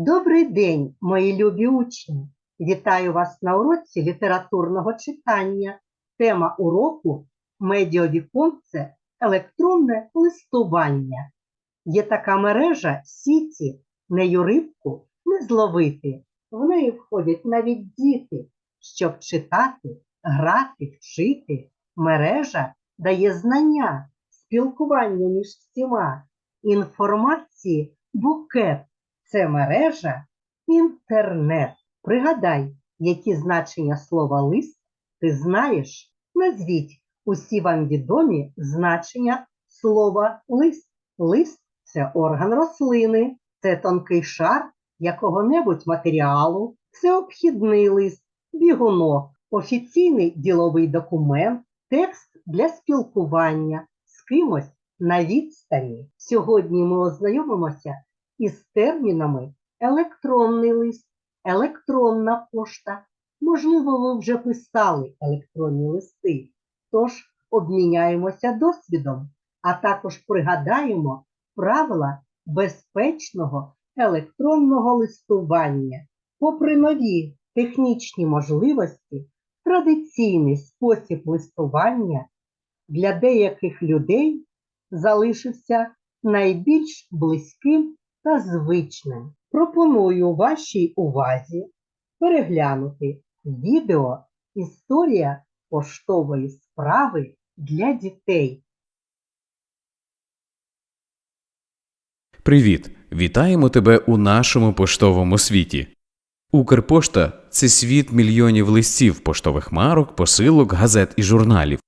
Добрий день, мої любі учні! Вітаю вас на уроці літературного читання. Тема уроку медіавіконце електронне листування. Є така мережа сіті, нею рибку не зловити. В неї входять навіть діти, щоб читати, грати, вчити. Мережа дає знання, спілкування між всіма, інформації, букет. Це мережа інтернет. Пригадай, які значення слова лист ти знаєш. Назвіть усі вам відомі значення слова лист. Лист це орган рослини, це тонкий шар якого-небудь матеріалу, це обхідний лист, бігунок, офіційний діловий документ, текст для спілкування з кимось на відстані. Сьогодні ми ознайомимося із термінами електронний лист, електронна пошта. Можливо, ви вже писали електронні листи, тож обміняємося досвідом, а також пригадаємо правила безпечного електронного листування. Попри нові технічні можливості, традиційний спосіб листування для деяких людей залишився найбільш близьким та звичним. Пропоную вашій увазі переглянути відео Історія поштової справи для дітей. Привіт! Вітаємо тебе у нашому поштовому світі. Укрпошта це світ мільйонів листів, поштових марок, посилок, газет і журналів.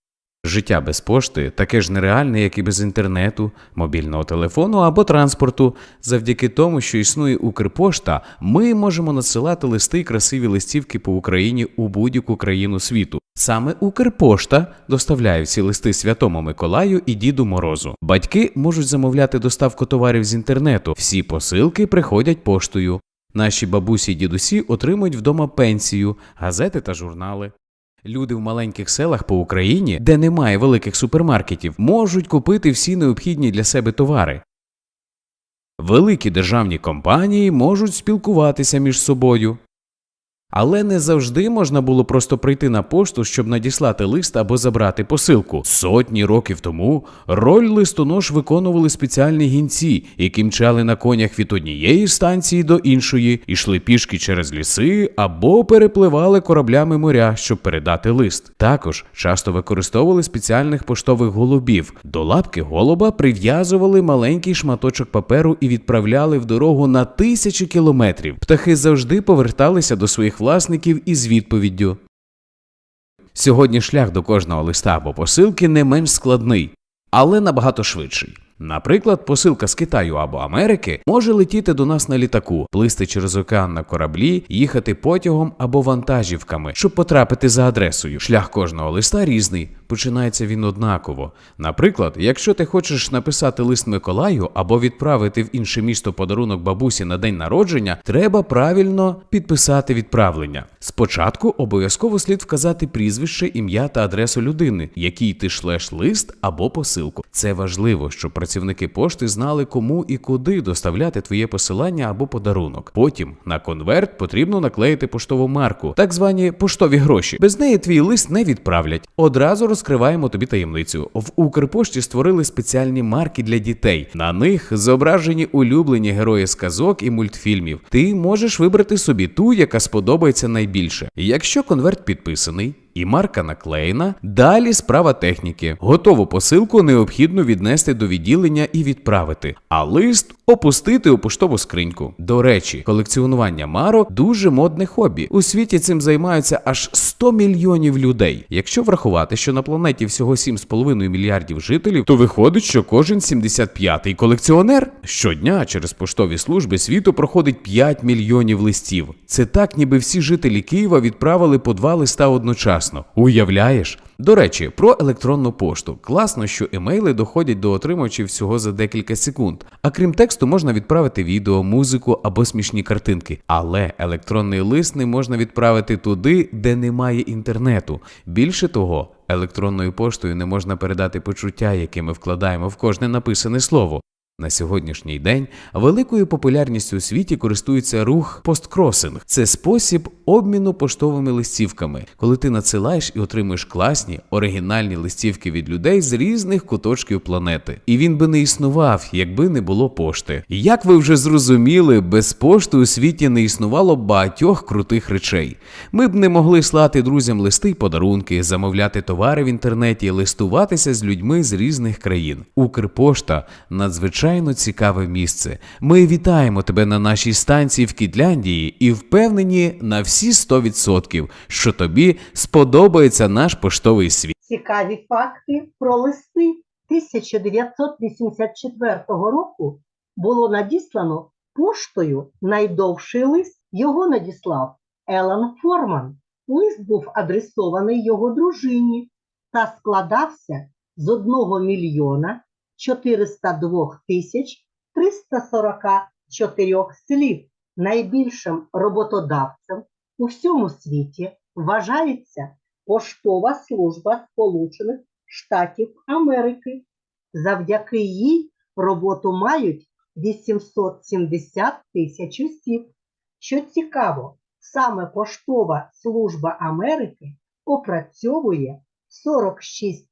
Життя без пошти таке ж нереальне, як і без інтернету, мобільного телефону або транспорту. Завдяки тому, що існує Укрпошта, ми можемо надсилати листи й красиві листівки по Україні у будь-яку країну світу. Саме Укрпошта доставляє всі листи Святому Миколаю і Діду Морозу. Батьки можуть замовляти доставку товарів з інтернету. Всі посилки приходять поштою. Наші бабусі й дідусі отримують вдома пенсію, газети та журнали. Люди в маленьких селах по Україні, де немає великих супермаркетів, можуть купити всі необхідні для себе товари. Великі державні компанії можуть спілкуватися між собою. Але не завжди можна було просто прийти на пошту, щоб надіслати лист або забрати посилку. Сотні років тому роль листонож виконували спеціальні гінці, які мчали на конях від однієї станції до іншої, ішли пішки через ліси або перепливали кораблями моря, щоб передати лист. Також часто використовували спеціальних поштових голубів. До лапки голуба прив'язували маленький шматочок паперу і відправляли в дорогу на тисячі кілометрів. Птахи завжди поверталися до своїх власників із відповіддю. Сьогодні шлях до кожного листа або посилки не менш складний, але набагато швидший. Наприклад, посилка з Китаю або Америки може летіти до нас на літаку, плисти через океан на кораблі, їхати потягом або вантажівками, щоб потрапити за адресою. Шлях кожного листа різний, починається він однаково. Наприклад, якщо ти хочеш написати лист Миколаю або відправити в інше місто подарунок бабусі на день народження, треба правильно підписати відправлення. Спочатку обов'язково слід вказати прізвище, ім'я та адресу людини, якій ти шлеш лист або посилку. Це важливо, щоб працівники пошти знали, кому і куди доставляти твоє посилання або подарунок. Потім на конверт потрібно наклеїти поштову марку, так звані поштові гроші. Без неї твій лист не відправлять. Одразу розкриваємо тобі таємницю. В Укрпошті створили спеціальні марки для дітей. На них зображені улюблені герої сказок і мультфільмів. Ти можеш вибрати собі ту, яка сподобається найбільше. Якщо конверт підписаний. І марка наклеєна. Далі справа техніки. Готову посилку необхідно віднести до відділення і відправити, а лист опустити у поштову скриньку. До речі, колекціонування марок дуже модне хобі. У світі цим займаються аж 100 мільйонів людей. Якщо врахувати, що на планеті всього 7,5 мільярдів жителів, то виходить, що кожен 75-й колекціонер щодня через поштові служби світу проходить 5 мільйонів листів. Це так, ніби всі жителі Києва відправили по два листа одночасно. Уявляєш? До речі, про електронну пошту. Класно, що емейли доходять до отримувачів всього за декілька секунд. А крім тексту, можна відправити відео, музику або смішні картинки. Але електронний лист не можна відправити туди, де немає інтернету. Більше того, електронною поштою не можна передати почуття, які ми вкладаємо в кожне написане слово. На сьогоднішній день великою популярністю у світі користується рух посткросинг. Це спосіб обміну поштовими листівками, коли ти надсилаєш і отримуєш класні оригінальні листівки від людей з різних куточків планети. І він би не існував, якби не було пошти. Як ви вже зрозуміли, без пошти у світі не існувало багатьох крутих речей. Ми б не могли слати друзям листи й подарунки, замовляти товари в інтернеті, листуватися з людьми з різних країн. Укрпошта надзвичайно цікаве місце. Ми вітаємо тебе на нашій станції в Кітляндії і впевнені на всі 100%, що тобі сподобається наш поштовий світ. Цікаві факти про листи 1984 року було надіслано поштою найдовший лист. Його надіслав Елан Форман. Лист був адресований його дружині та складався з 1 мільйона 402 тисяч 344 слів. Найбільшим роботодавцем у всьому світі вважається Поштова служба Сполучених Штатів Америки. Завдяки їй роботу мають 870 тисяч осіб. Що цікаво, саме Поштова служба Америки опрацьовує 46%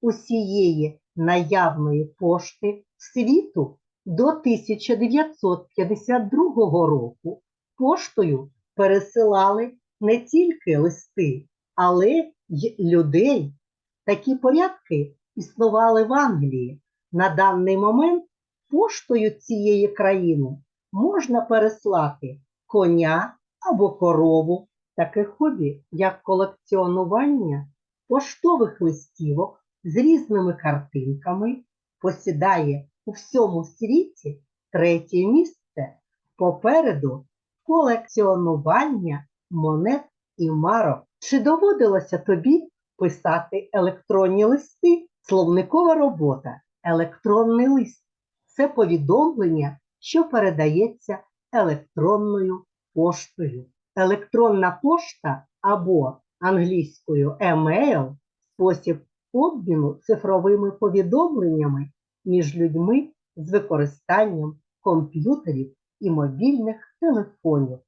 усієї наявної пошти світу до 1952 року. Поштою пересилали не тільки листи, але й людей. Такі порядки існували в Англії. На даний момент поштою цієї країни можна переслати коня або корову. Таке хобі, як колекціонування поштових листівок з різними картинками, посідає у всьому світі третє місце попереду колекціонування монет і марок. Чи доводилося тобі писати електронні листи? Словникова робота, електронний лист це повідомлення, що передається електронною поштою. Електронна пошта або англійською емейл спосіб обміну цифровими повідомленнями між людьми з використанням комп'ютерів і мобільних телефонів.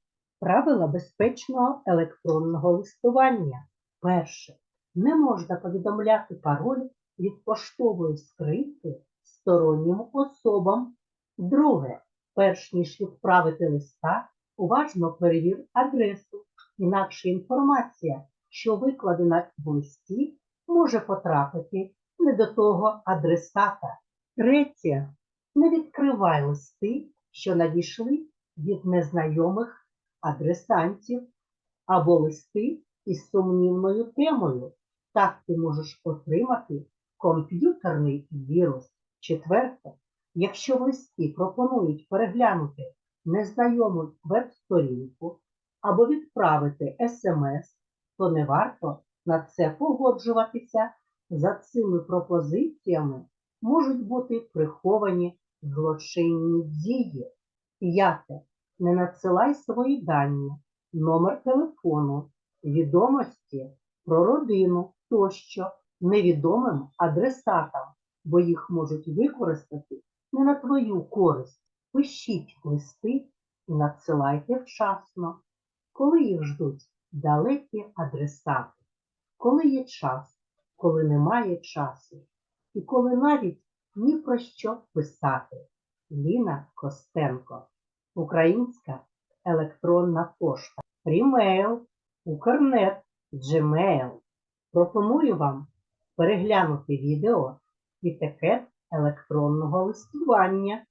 Правила безпечного електронного листування. Перше. Не можна повідомляти пароль від поштової скриньки стороннім особам. Друге. Перш ніж відправити листа, уважно перевір адресу. Інакше інформація, що викладена в листі, може потрапити не до того адресата. Третє. Не відкривай листи, що надійшли від незнайомих адресантів або листи із сумнівною темою. Так ти можеш отримати комп'ютерний вірус. Четверте, якщо в листі пропонують переглянути незнайому веб-сторінку або відправити смс, то не варто на це погоджуватися. За цими пропозиціями можуть бути приховані злочинні дії. П'яте. Не надсилай свої дані, номер телефону, відомості про родину тощо невідомим адресатам, бо їх можуть використати не на твою користь. Пишіть листи і надсилайте вчасно, коли їх ждуть далекі адресати, коли є час, коли немає часу, і коли навіть ні про що писати. Ліна Костенко Українська електронна пошта, Прімейл, Укрнет, Gmail. Пропоную вам переглянути відео етикет електронного листування.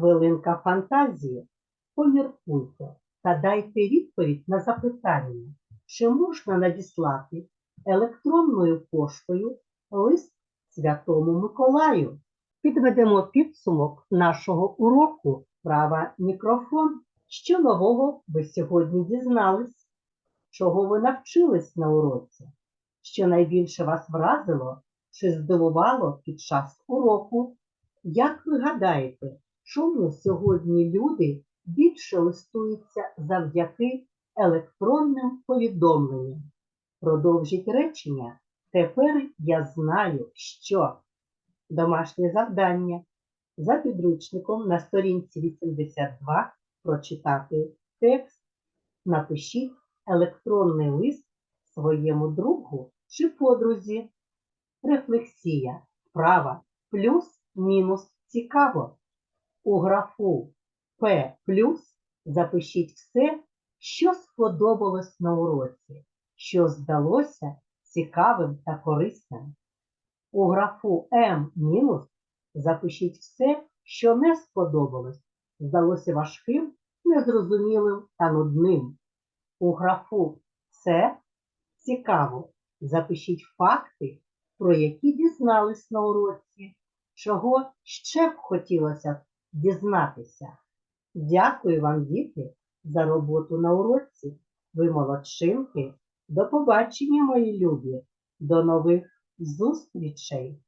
Хвилинка фантазії. Поміркуйте та дайте відповідь на запитання, чи можна надіслати електронною поштою лист Святому Миколаю. Підведемо підсумок нашого уроку права мікрофон. Що нового ви сьогодні дізнались? Чого ви навчились на уроці? Що найбільше вас вразило чи здивувало під час уроку? Як ви гадаєте, чому сьогодні люди більше листуються завдяки електронним повідомленням? Продовжіть речення. Тепер я знаю, що домашнє завдання за підручником на сторінці 82 прочитати текст. Напишіть електронний лист своєму другу чи подрузі. Рефлексія. Права плюс мінус цікаво. У графу П плюс запишіть все, що сподобалось на уроці, що здалося цікавим та корисним. У графу М мінус запишіть все, що не сподобалось, здалося важким, незрозумілим та нудним. У графу С цікаво запишіть факти, про які дізнались на уроці, чого ще б хотілося дізнатися. Дякую вам, діти, за роботу на уроці. Ви молодшинки. До побачення, мої любі. До нових зустрічей!